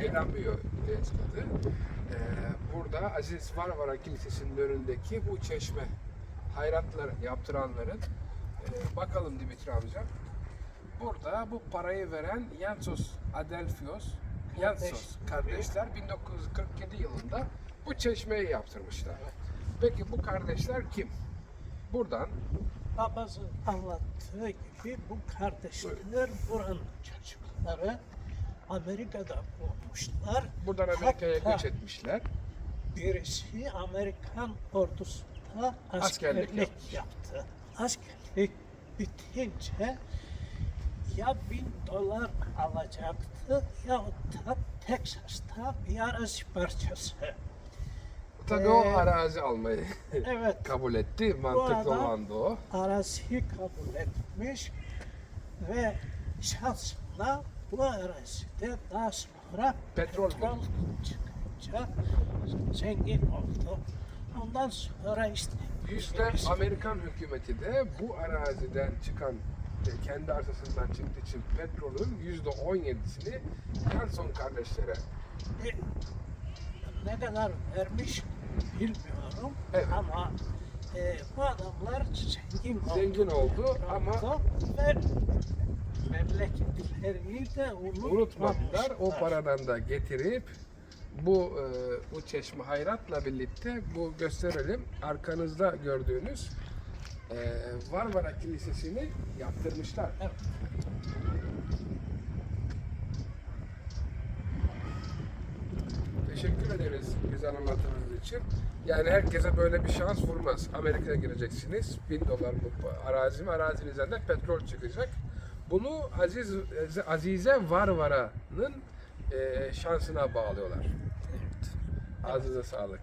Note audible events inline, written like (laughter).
Eğlenmiyor eski adı. Ee, burada Aziz Varvara Kilisesi'nin önündeki bu çeşme hayratları yaptıranların e, bakalım Dimitri amca. Burada bu parayı veren Yansos Adelfios Yansos kardeşler 1947 yılında bu çeşmeyi yaptırmışlar. Peki bu kardeşler kim? Buradan Babası anlattığı gibi bu kardeşler buranın çocukları Amerika'da olmuşlar. buradan Amerika'ya göç etmişler. Birisi Amerikan ordusunda Askerlik askerlik, yapmış. yaptı. Askerlik bitince ya bin dolar alacaktı ya da Teksas'ta bir arazi parçası. Tabii o Ee, arazi almayı (laughs) Evet, kabul etti. Mantıklı olan da o. araziyi kabul etmiş ve şansına arazide daha sonra Petrol petrol çıkınca zengin oldu. Ondan sonra işte Yüzde Amerikan hükümeti de bu araziden çıkan e, kendi arsasından çıktığı için petrolün yüzde on yedisini Johnson kardeşlere e, ne kadar vermiş bilmiyorum Evet. ama e, bu adamlar zengin oldu. zengin oldu ama oldu ve memleketlerini de unutmadılar. O paradan da getirip bu e, bu çeşme hayratla birlikte bu gösterelim. Arkanızda gördüğünüz e, Varvara Kilisesi'ni yaptırmışlar. Evet. Teşekkür ederiz güzel anlatımınız için. Yani herkese böyle bir şans vurmaz. Amerika'ya gireceksiniz. Bin dolar bu arazi mi? Arazinin üzerinde petrol çıkacak. Bunu Aziz Azize Varvara'nın e, şansına bağlıyorlar. Ağzınıza sağlık.